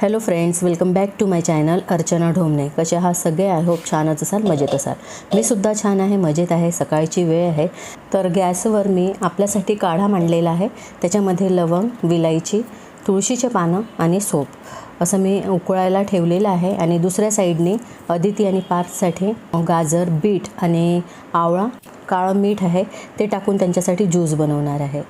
Hello friends welcome back to my channel Archana Dhomane कसे हा सगळे? आय होप छानच असाल मजेत असाल. मी सुद्धा छान आहे मजेत आहे. सकाळची वेळ आहे. तर गॅसवर मी आपल्यासाठी काढा मांडलेला आहे. त्याच्यामध्ये लवंग विलायची तुळशीचे पानं आणि सोप. असं मी उकळायला ठेवलेलं आहे. आणि दुसऱ्या साईडने अदिती आणि पार्थसाठी गाजर बीट आणि आवळा काळं मीठ आहे. ते टाकून त्यांच्यासाठी ज्यूस बनवणार आहे.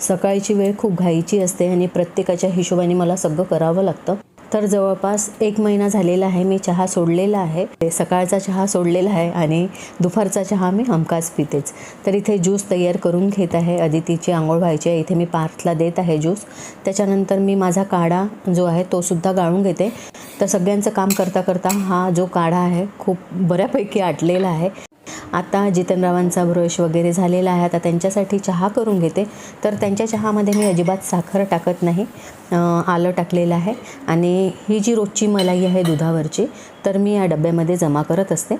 सकाळची वेळ खूप घाईची असते आणि प्रत्येकाच्या हिशोबाने मला सगळं करावं लागतं. तर जवळपास एक महिना झालेला आहे मी चहा सोडलेला आहे. सकाळचा चहा सोडलेला आहे आणि दुपारचा चहा मी हमखास पितेच. तर इथे ज्यूस तयार करून घेत आहे. अदितीची आंघोळ व्हायची आहे. इथे मी पार्थला देत आहे ज्यूस. त्याच्यानंतर मी माझा काढा जो आहे तो सुद्धा गाळून घेते. तर सगळ्यांचं काम करता करता हा जो काढा आहे खूप बऱ्यापैकी आटलेला आहे. आता जितनरावांचा ब्रश वगैरे झालेला आहे आता त्यांच्यासाठी चहा करून घेते. तर त्यांच्या चहामध्ये मी अजिबात साखर टाकत नाही. आलं टाकलेलं आहे. आणि ही जी रोजची मलाई आहे दुधावरची तर मी या डब्यामध्ये जमा करत असते.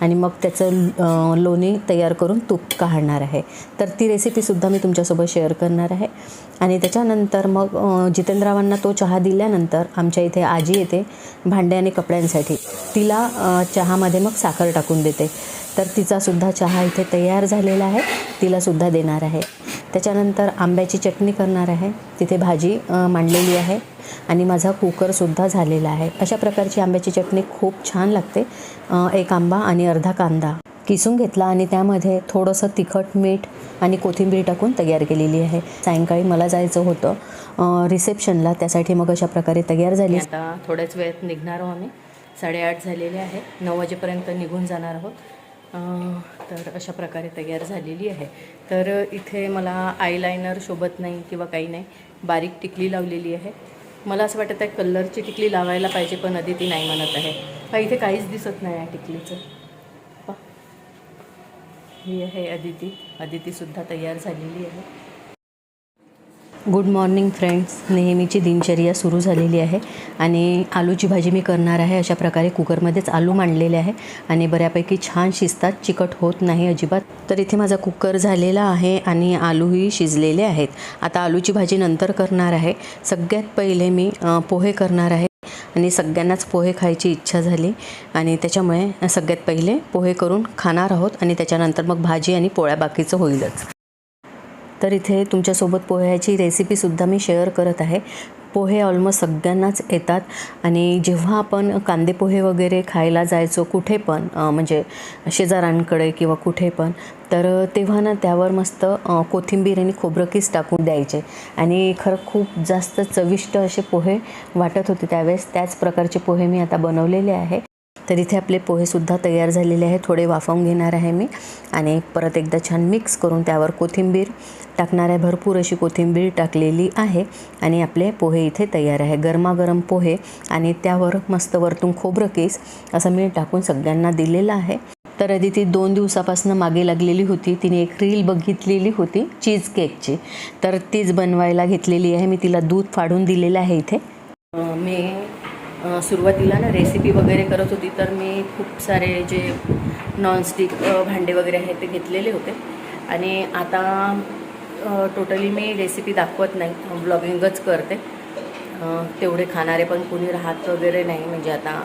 आणि मग त्याचं लोणी तयार करून तूप काढणार आहे. तर ती रेसिपीसुद्धा मी तुमच्यासोबत शेअर करणार आहे. आणि त्याच्यानंतर मग जितेंद्रावांना तो चहा दिल्यानंतर आमच्या इथे आजी येते भांडे आणि कपड्यांसाठी. तिला चहामध्ये मग साखर टाकून देते. तर तिचासुद्धा चहा इथे तयार झालेला आहे. तिलासुद्धा देणार आहे. त्याच्यानंतर आंब्याची चटणी करणार आहे. तिथे भाजी मांडलेली आहे आणि माझा कुकरसुद्धा झालेला आहे. अशा प्रकारची आंब्याची चटणी खूप छान लागते. एक आंबा आणि अर्धा कांदा किसून घेतला आणि त्यामध्ये थोडंसं तिखट मीठ आणि कोथिंबीर टाकून तयार केलेली आहे. सायंकाळी मला जायचं होतं रिसेप्शनला. त्यासाठी मग अशा प्रकारे तयार झाली. आता थोड्याच वेळात निघणार आहोत आम्ही. साडेआठ झालेले आहे. नऊ वाजेपर्यंत निघून जाणार आहोत. तर अशा प्रकारे तयार झालेली आहे. तर इथे मला आयलायनर शोभत नाही किंवा काही नाही. बारीक टिकली लावलेली आहे. मला असं वाटत आहे कलरची टिकली लावायला पाहिजे पण अदिती नाही म्हणत आहे. हा इथे काहीच दिसत नाही आहे टिकलीचं. ही आहे अदिती. अदितीसुद्धा तयार झालेली आहे. Good morning friends. नेहमीची दिनचर्या सुरू झालेली आहे आणि आलूची भाजी मी करणार आहे. अशा प्रकारे कुकरमध्येच आलू मांडलेले आहे आणि बऱ्यापैकी छान शिजतात. चिकट होत नाही अजिबात. तर इथे माझा कुकर झालेला आहे आणि आलूही शिजलेले आहेत. आता आलूची भाजी नंतर करणार आहे. सगळ्यात पहिले मी पोहे करणार आहे. आणि सगळ्यांनाच पोहे खायची इच्छा झाली आणि त्याच्यामुळे सगळ्यात पहिले पोहे करून खाणार आहोत आणि त्याच्यानंतर मग भाजी आणि पोळ्या बाकीचं होईलच. तर इथे तुमच्यासोबत पोह्याची रेसिपीसुद्धा मी शेअर करत आहे. पोहे ऑलमोस्ट सगळ्यांनाच येतात. आणि जेव्हा आपण कांदे पोहे वगैरे खायला जायचो कुठे पण म्हणजे शेजाऱ्यांकडे किंवा कुठे पण तर तेव्हा ना त्यावर मस्त कोथिंबीर आणि खोबरकीस टाकून द्यायचे. आणि खरं खूप जास्त चविष्ट असे पोहे वाटत होते त्यावेळेस. त्याच प्रकारचे पोहे मी आता बनवलेले आहे. तर इथे आपले पोहेसुद्धा तयार झालेले आहे थोडे वाफवून घेणार आहे मी. आणि परत एकदा छान मिक्स करून त्यावर कोथिंबीर टाकणार आहे. भरपूर अशी कोथिंबीर टाकलेली आहे. आणि आपले पोहे इथे तयार आहे. गरमागरम पोहे आणि त्यावर मस्त वरतून खोबरं केस असं मी टाकून सगळ्यांना दिलेलं आहे. तर आधी ती दोन दिवसापासून मागे लागलेली होती. तिने एक रील बघितलेली होती चीज केकची तर तीच बनवायला घेतलेली आहे. मी तिला दूध फाडून दिलेलं आहे इथे. मी सुरुवातीला ना रेसिपी वगैरे करत होती तर मी खूप सारे जे नॉनस्टिक भांडे वगैरे आहेत ते घेतलेले होते. आणि आता टोटली मी रेसिपी दाखवत नाही ब्लॉगिंगच करते. तेवढे खाणारे पण कोणी राहत वगैरे नाही म्हणजे आता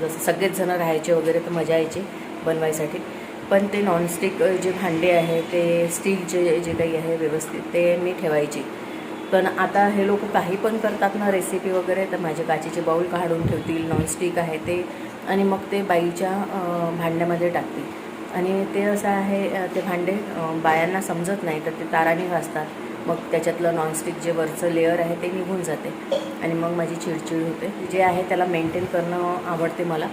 जसं सगळेच जणं राहायचे वगैरे तर मजा यायची बनवायसाठी. पण ते नॉनस्टिक जे भांडे आहे ते स्टीलचे जे काही आहे व्यवस्थित ते मी ठेवायची. पण आता हे लोक काही पण करतात ना रेसिपी वगैरे तर माझे काचेचे बाऊल काढून ठेवतील नॉनस्टिक आहे ते आणि मग ते बाईच्या भांड्यामध्ये टाकतील. आणि ते असं आहे ते भांडे बायांना समजत नाही तर ते ताराने घासतात. मग त्याच्यातलं नॉनस्टिक जे वरचं लेअर आहे ते निघून जाते. आणि मग माझी चिडचिड होते. जे आहे त्याला मेंटेन करणं आवडते मला.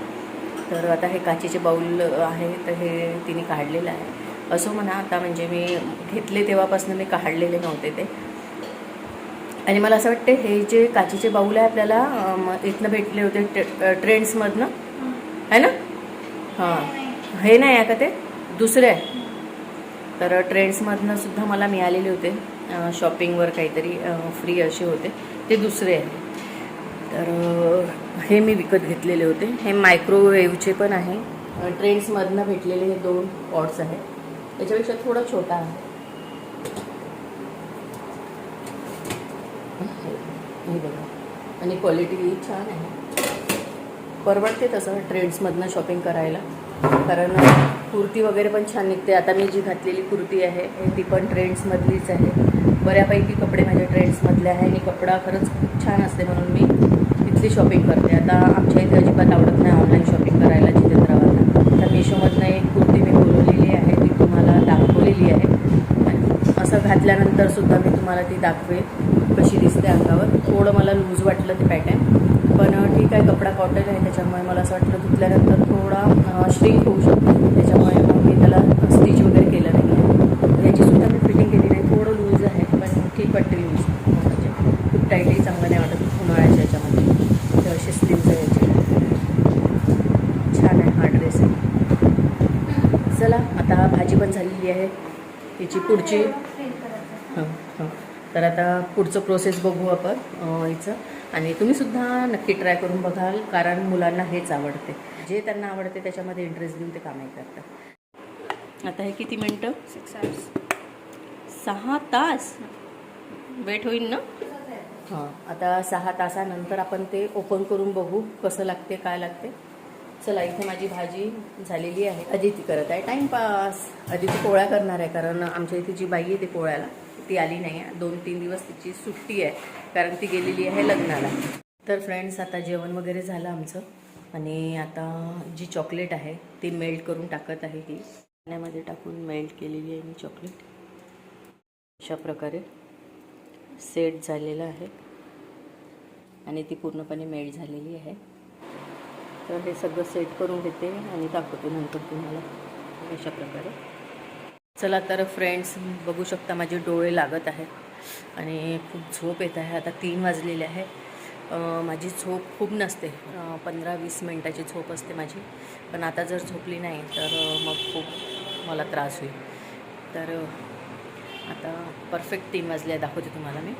तर आता हे काचेचे बाऊल आहे तर हे तिने काढलेलं आहे. असो म्हणा आता म्हणजे मी घेतले तेव्हापासून मी काढलेले नव्हते ते. आणि मला असं वाटतं हे जे काचेचे बाऊल आहे आपल्याला इथनं भेटले होते ट्रेंड्समधनं. आहे ना? हां. हे नाही आहे का ते? दुसरे आहे. तर ट्रेंड्समधनं सुद्धा मला मिळालेले होते. शॉपिंगवर काहीतरी फ्री असे होते. ते दुसरे आहे. तर हे मी विकत घेतलेले होते. हे मायक्रोवेव्हचे पण आहे. ट्रेंड्समधनं भेटलेले हे दोन पॉट्स आहेत. त्याच्यापेक्षा थोडा छोटा आहे. हे बघा. आणि क्वालिटी छान आहे. परवडते तसं ट्रेंड्समधनं शॉपिंग करायला. कारण कुर्ती वगैरे पण छान निघते. आता मी जी घातलेली कुर्ती आहे ती पण ट्रेंड्समधलीच आहे. बऱ्यापैकी कपडे माझ्या ट्रेंड्समधले आहे आणि कपडा खरंच खूप छान असते म्हणून मी तिथली शॉपिंग करते. आता आमच्या इथे अजिबात आवडत नाही ऑनलाईन शॉपिंग करायला जितेंद्रावांना तर मिशोमधनं एक कुर्ती मी बोलवलेली आहे ती तुम्हाला दाखवलेली आहे. असं घातल्यानंतरसुद्धा मी तुम्हाला ती दाखवेल. कशी दिसते अंगावर. थोडं मला लूज वाटलं ते पॅटर्न पण ठीक आहे कपडा कॉटन आहे त्याच्यामुळे मला असं वाटलं धुतल्यानंतर थोडा श्रिंक होऊ शकतो. त्याच्यामुळे मग मी त्याला स्टिच वगैरे केलं नाही आहे. याचीसुद्धा मी फिटिंग केली नाही. थोडं लूज आहे पण ठीक वाटते लूज म्हणजे खूप टाईटही चांगलं नाही वाटत उन्हाळ्याच्या याच्यामध्ये. तर असे स्लीव्ज आहे याचे. छान आहे हा ड्रेस आहे. चला आता भाजी पण झालेली आहे. याची पुढची तर आता पुढचं प्रोसेस बघू आपण याचं आणि तुम्हीसुद्धा नक्की ट्राय करून बघाल कारण मुलांना हेच आवडते. जे त्यांना आवडते त्याच्यामध्ये इंटरेस्ट देऊन ते कामही करतात. आता हे किती मिनटं? सिक्स आवर्स सहा तास? वेट होईल ना? हां आता सहा तासानंतर आपण ते ओपन करून बघू कसं लागते काय लागते. चला इथे माझी भाजी झालेली आहे. अदिती करत आहे. टाईमपास अदिती पोळ्या करणार आहे कारण आमच्या इथे जी बाई आहे ती पोळ्याला. ती आली नाही आहे. दोन तीन दिवस तिची सुट्टी आहे कारण ती गेलेली आहे लग्नाला. तर फ्रेंड्स आता जेवण वगैरे झालं आमचं. आणि आता जी चॉकलेट आहे ती मेल्ट करून टाकत आहे ही. पाण्यामध्ये टाकून मेल्ट केलेली आहे मी चॉकलेट अशा प्रकारे सेट झालेलं आहे. आणि ती पूर्णपणे मेल्ट झालेली आहे. तर हे सगळं सेट करून घेते आणि दाखवते नंतर तुम्हाला. अशा प्रकारे. चला तर फ्रेंड्स बघू शकता माझे डोळे लागत आहेत आणि खूप झोप येत आहे. आता तीन वाजलेले आहे. माझी झोप खूप नसते. पंधरा वीस मिनटाची झोप असते माझी. पण आता जर झोपली नाही तर मग खूप मला त्रास होईल. तर आता परफेक्ट तीन वाजले दाखवते तुम्हाला मी.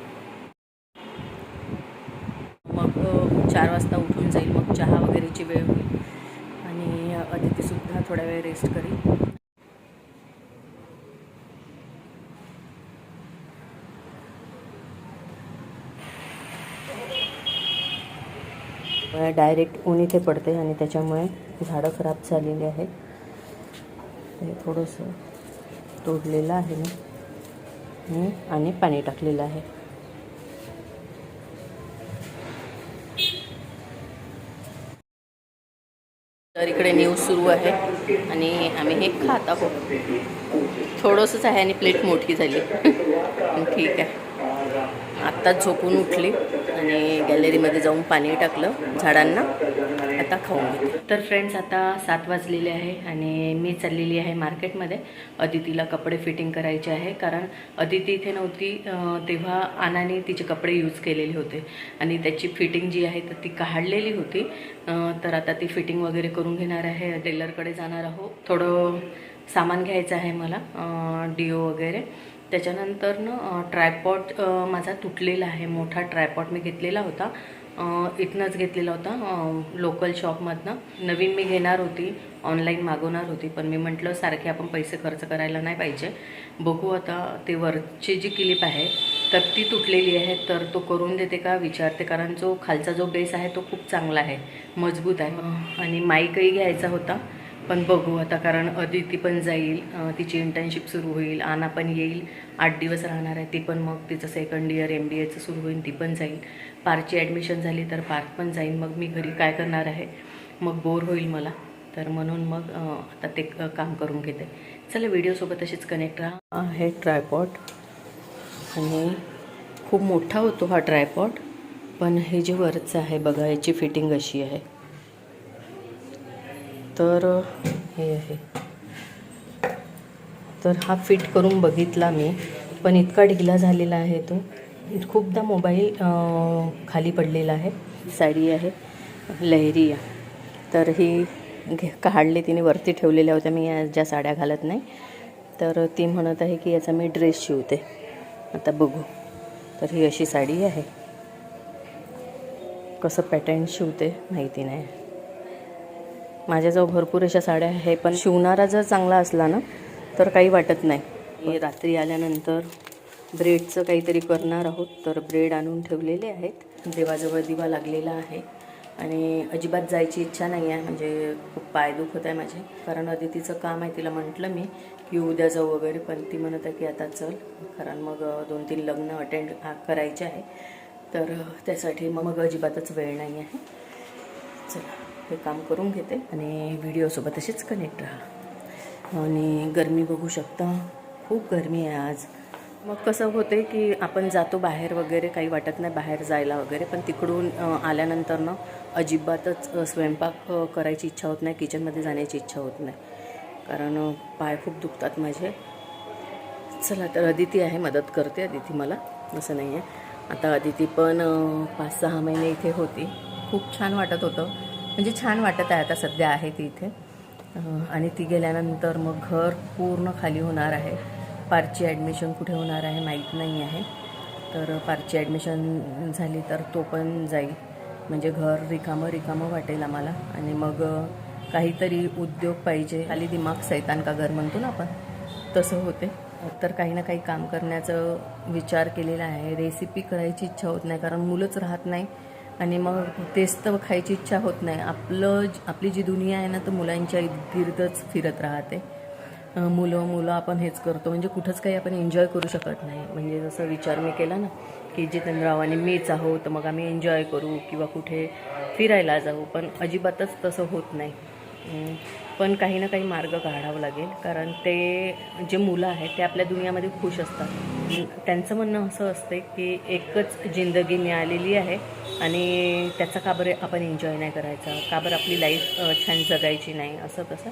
मग चार वाजता उठून जाईल. मग चहा वगैरेची वेळ होईल. आणि अतिथीसुद्धा अदितीसुद्धा थोडा वेळ रेस्ट करेल. डायरेक्ट ऊन इथे पडते आणि त्याच्यामुळे झाडं खराब झालेली आहेत. हे थोडंसं तोडलेलं आहे मी आणि पाणी टाकलेलं आहे. तर इकडे न्यूज सुरू आहे आणि आम्ही हे खात आहोत. थोडंसंच आहे आणि प्लेट मोठी झाली. ठीक आहे. आत्ताच झोपून उठली. आणि गॅलरीमध्ये जाऊन पाणी टाकलं झाडांना. आता खाऊन घेते. तर फ्रेंड्स आता सात वाजलेले आहे आणि मी चाललेली आहे मार्केटमध्ये. अदितीला कपडे फिटिंग करायचे आहे कारण अदिती इथे नव्हती तेव्हा आनाने तिचे कपडे यूज केलेले होते. आणि त्याची फिटिंग जी आहे तर ती काढलेली होती. तर आता ती फिटिंग वगैरे करून घेणार आहे. टेलरकडे जाणार आहोत थोडं सामान घ्यायचं आहे मला डिओ वगैरे. त्याच्यानंतर ना ट्रायपॉट माझा तुटलेला आहे मोठा ट्रायपॉट मी घेतलेला होता. इथनंच घेतलेला होता लोकल शॉपमधनं नवीन मी घेणार होती ऑनलाईन मागवणार होती पण मी म्हटलं सारखे आपण पैसे खर्च करायला नाही पाहिजे. बघू आता ते वरची जी क्लिप आहे तर ती तुटलेली आहे तर तो करून देते का? विचारते कारण जो खालचा जो बेस आहे तो खूप चांगला आहे मजबूत आहे. आणि माईकही घ्यायचा होता. पण बघू आता कारण अदिती पण जाईल तिची इंटर्नशिप सुरू होईल आना पण येईल आठ दिवस राहणार आहे ती पण मग तिचं सेकंड इयर एम बी एचं सुरू होईल ती पण जाईल. पार्कची ॲडमिशन झाली तर पार्क पण जाईल मग मी घरी काय करणार आहे? मग बोर होईल मला. तर म्हणून मग आता ते काम करून घेते. चला व्हिडिओसोबत तशीच कनेक्ट राहा. आहे ट्रायपॉट आणि खूप मोठा होतो हा ट्रायपॉट पण हे जे वरचं आहे बघा याची फिटिंग अशी आहे. तर हे आहे. तर हा फिट करून बघितला मी. पण इतका ढिगला झालेला आहे तो. खूपदा मोबाईल खाली पडलेला आहे. साडी आहे. लहरिया तर ही घे काढले तिने वरती ठेवलेल्या होत्या. मी या ज्या साड्या घालत नाही. तर ती म्हणत आहे की याचा मी ड्रेस शिवते. आता बघू. तर ही अशी साडी आहे. कसं पॅटर्न शिवते माहिती नाही. माझ्याजवळ भरपूर अशा साड्या आहे पण शिवणारा जर चांगला असला ना तर काही वाटत नाही. मी रात्री आल्यानंतर ब्रेडचं काहीतरी करणार आहोत तर ब्रेड आणून ठेवलेले आहेत. देवाजवळ दिवा लागलेला आहे आणि अजिबात जायची इच्छा नाही आहे म्हणजे खूप पाय दुखत आहे माझे. कारण अदितीचं काम आहे तिला म्हटलं मी की उद्या जाऊ वगैरे पण ती म्हणत आहे की आता चल. कारण मग दोन तीन लग्न अटेंड करायचे आहे. तर त्यासाठी मग अजिबातच वेळ नाही आहे. चला. हे काम करून घेते आणि व्हिडिओसोबत तसेच कनेक्ट राहा. आणि गरमी बघू शकता. खूप गरमी आहे आज. मग कसं होते की आपण जातो बाहेर वगैरे काही वाटत नाही बाहेर जायला वगैरे पण तिकडून आल्यानंतर ना अजिबातच स्वयंपाक करायची इच्छा होत नाही किचनमध्ये जाण्याची इच्छा होत नाही. कारण पाय खूप दुखतात माझे. चला तर अदिती आहे मदत करते अदिती मला. असं नाही आहे आता अदिती पण पाच सहा महिने इथे होती. खूप छान वाटत होतं. म्हणजे छान वाटत आहे आता सध्या आहे ती इथे. आणि ती गेल्यानंतर मग घर पूर्ण खाली होणार आहे. पारची ॲडमिशन कुठे होणार आहे माहीत नाही आहे. तर पारची ॲडमिशन झाली तर तो पण जाईल. म्हणजे घर रिकामं रिकामं वाटेल आम्हाला. आणि मग काहीतरी उद्योग पाहिजे. खाली दिमाग सैतान का घर म्हणतो ना आपण. तसं होते. तर काही ना काही काम करण्याचं विचार केलेला आहे. रेसिपी करायची इच्छा होत नाही. कारण मुलंच राहत नाही. आणि मग तेच तर खायची इच्छा होत नाही. आपलं आपली जी दुनिया आहे ना तर मुलांच्या गिरदच फिरत राहते. मुलं मुलं आपण हेच करतो. म्हणजे कुठंच काही आपण एन्जॉय करू शकत नाही. म्हणजे जसं विचार मी केला ना की जितेंद्रराव आणि मीच आहोत तर मग आम्ही एन्जॉय करू किंवा कुठे फिरायला जाऊ. पण अजिबातच तसं होत नाही. पण काही ना काही मार्ग काढावा लागेल. कारण ते जे मुलं आहेत ते आपल्या दुनियामध्ये खुश असतात. त्यांचं म्हणणं असं असते की एकच जिंदगी मिळालेली आहे आणि त्याचा का बरं आपण एन्जॉय नाही करायचा? का बरं आपली लाईफ छान जगायची नाही? असं तसं.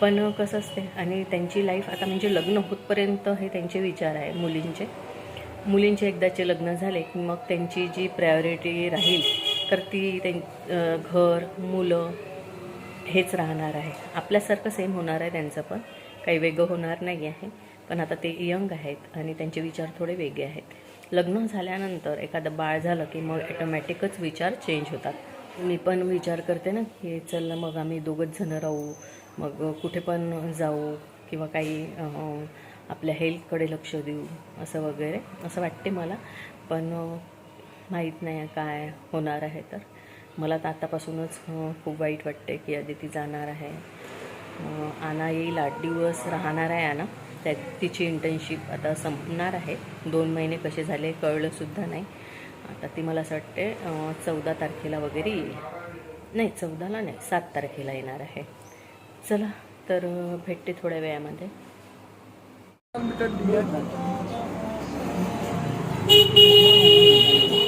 पण कसं असते आणि त्यांची लाईफ आता म्हणजे लग्न होतपर्यंत हे त्यांचे विचार आहे मुलींचे. मुलींचे एकदाचे लग्न झाले की मग त्यांची जी प्रायोरिटी राहील तर ती त्यां घर मुलं हेच राहणार आहे. आपल्यासारखं सेम होणार आहे त्यांचं पण. काही वेगळं होणार नाही आहे. पण आता ते यंग आहेत आणि त्यांचे विचार थोडे वेगळे आहेत. लग्न झाल्यानंतर एखादं बाळ झालं की मग ॲटोमॅटिकच विचार चेंज होतात. मी पण विचार करते ना की चल मग आम्ही दोघंच जणं राहू. मग कुठे पण जाऊ किंवा काही आपल्या हेल्थकडे लक्ष देऊ असं वगैरे. असं वाटते मला. पण माहीत नाही आहे काय होणार आहे तर. मला तर आतापासूनच खूप वाईट वाटते की अदिती जाणार आहे. आना येईल आठ दिवस राहणार आहे आना. त्या तिची इंटर्नशिप आता संपणार आहे. दोन महिने कसे झाले कळलंसुद्धा नाही. आता ती मला असं वाटते चौदा तारखेला वगैरे येईल. नाही चौदाला नाही सात तारखेला येणार आहे. चला तर भेटते थोड्या वेळामध्ये.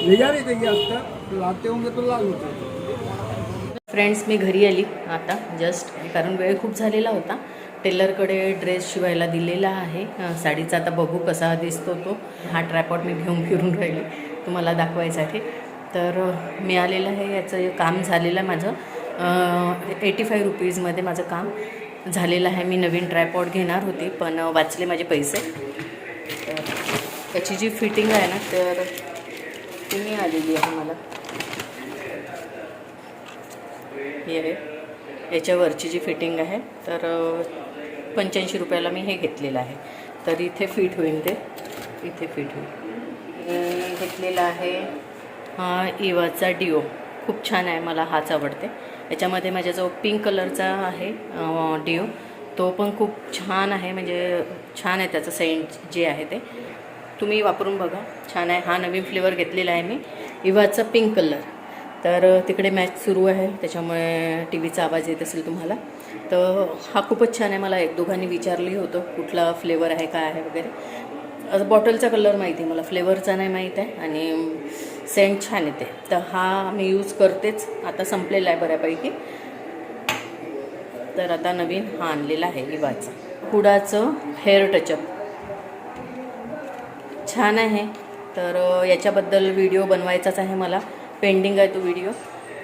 ले ते रही लाते होंगे तो लाल होते. फ्रेंड्स मी घरी आली आता जस्ट कारण वेळ खूप झालेला होता. टेलरकडे ड्रेस शिवायला दिलेला आहे. साडीचा आता बघू कसा दिसतो तो. हा ट्रॅपॉट मी घेऊन फिरून राहिले तुम्हाला दाखवायसाठी. तर मिळालेलं आहे याचं काम झालेलं आहे माझं. एटी फाय रुपीजमध्ये माझं काम झालेलं आहे. मी नवीन ट्रायपॉड घेणार होती पण वाचले माझे पैसे. तर त्याची जी फिटिंग आहे ना तर ती मिळालेली आहे मला. हे आहे. याच्यावरची जी फिटिंग आहे तर पंच्याऐंशी रुपयाला मी हे घेतलेलं आहे. तर इथे फिट होईल ते. इथे फिट होईल. मी घेतलेला आहे हा इवाचा डिओ. खूप छान आहे मला हाच आवडते. याच्यामध्ये माझ्याजवळ पिंक कलरचा आहे डिओ तो पण खूप छान आहे. म्हणजे छान आहे त्याचं सेंट जे आहे ते. तुम्ही वापरून बघा. छान आहे. हा नवीन फ्लेवर घेतलेला आहे मी. इवाचा पिंक कलर तर तिकडे मॅच सुरू आहे. त्याच्यामुळे टी व्हीचा आवाज येत असेल तुम्हाला. तर हा खूपच छान आहे. मला एक दोघांनी विचारली होतं कुठला फ्लेवर आहे काय आहे वगैरे. बॉटलचा कलर माहिती आहे मला. फ्लेवरचा नाही माहीत आहे. आणि सेंट छान येते. तर हा मी यूज करतेच. आता संपलेला आहे बऱ्यापैकी. तर आता नवीन हा आणलेला आहे विवाचा हुडाचं हेअर टचअप छान आहे. तर याच्याबद्दल व्हिडिओ बनवायचाच आहे मला. पेंडिंग आहे तो व्हिडिओ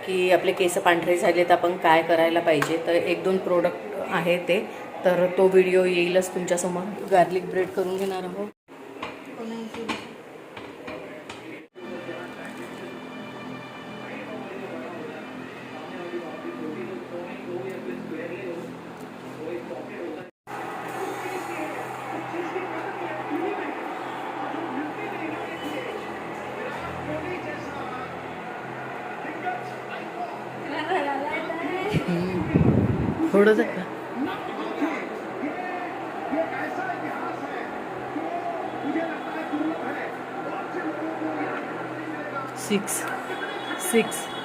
की आपले केस पांढरे झाले तर आपण काय करायला पाहिजे. तर एक दोन प्रोडक्ट आहे ते. तर तो व्हिडिओ येईलच तुमच्यासमोर. गार्लिक ब्रेड करून घेणार आहोत. थोडंच आहे का? सिक्स सिक्स सिक्स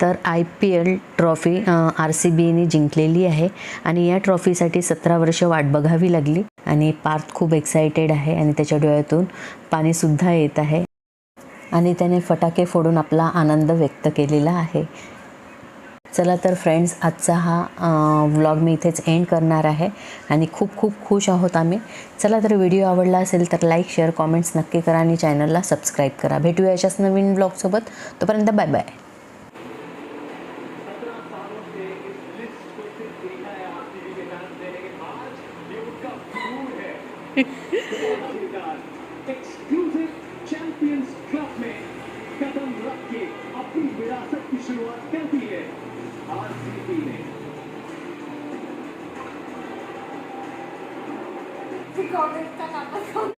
तर I P L trophy R C बीने जिंकलेली आहे. आणि या ट्रॉफीसाठी सतरा वर्ष वाट बघावी लागली आणि पार्थ खूप एक्सायटेड आहे आणि त्याच्या डोळ्यातून पाणीसुद्धा येत आहे. आणि त्याने फटाके फोडून आपला आनंद व्यक्त केलेला आहे. चला तर फ्रेंड्स आजचा हा व्लॉग मी इथेच एंड करणार आहे. आणि खूप खूप खुश आहोत आम्ही. चला तर व्हिडिओ आवडला असेल तर लाईक शेअर कॉमेंट्स नक्की करा आणि चॅनलला सबस्क्राईब करा. भेटूया अशाच नवीन ब्लॉगसोबत तोपर्यंत बाय बाय से इस लिस्ट को सिर्फ़ देखा है आप टीवी के डांस देने के बाद ये उनका फूल है एक्सक्लूसिव चैंपियंस ट्रॉफ में कदम रख के अपनी विरासत की शुरुआत करती है आरसीबी ने रिकॉर्डेड तक आपस